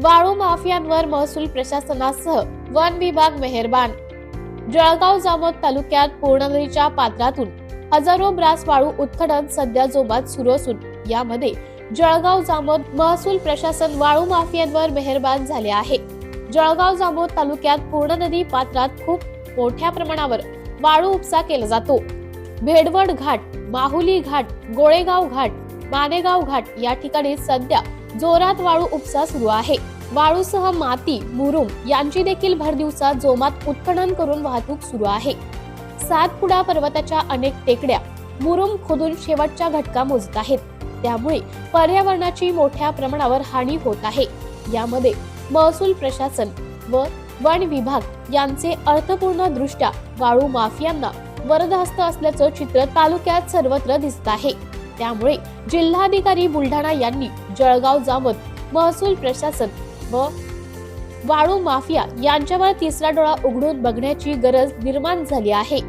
वाळू माफियांवर महसूल प्रशासनासह वन विभाग मेहरबान. जळगाव जामोद तालुक्यात पूर्णनदीच्या पात्रातून हजारो ब्रास वाळू उत्खनन सध्या जोमात सुरू असून यामध्ये जळगाव जामोद महसूल प्रशासन वाळू माफियांवर मेहरबान झाले आहे. जळगाव जामोद तालुक्यात पूर्ण नदी पात्रात खूप मोठ्या प्रमाणावर वाळू उपसा केला जातो. भेडवड घाट माहुली घाट गोळेगाव घाट मानेगाव घाट या ठिकाणी सध्या जोरात वाळू उपसा सुरू आहे. वाळूसह माती मुरुम यांची देखील भर दिवसात जोमात उत्खनन करून वाहतूक सुरू आहे. सातपुडा पर्वताच्या अनेक टेकड्या मुरुम खोदून शेवटच्या घटका मोजत आहेत. त्यामुळे पर्यावरणाची मोठ्या प्रमाणावर हानी होत आहे. यामध्ये महसूल प्रशासन व वन विभाग यांचे अर्थपूर्ण दृष्ट्या वाळू माफियांना वरदहस्त असल्याचं चित्र तालुक्यात सर्वत्र दिसत आहे. त्यामुळे जिल्हाधिकारी बुलढाणा यांनी जळगाव जामत महसूल प्रशासन व वाळू माफिया यांच्यावर तिसरा डोळा उघडून बघण्याची गरज निर्माण झाली आहे.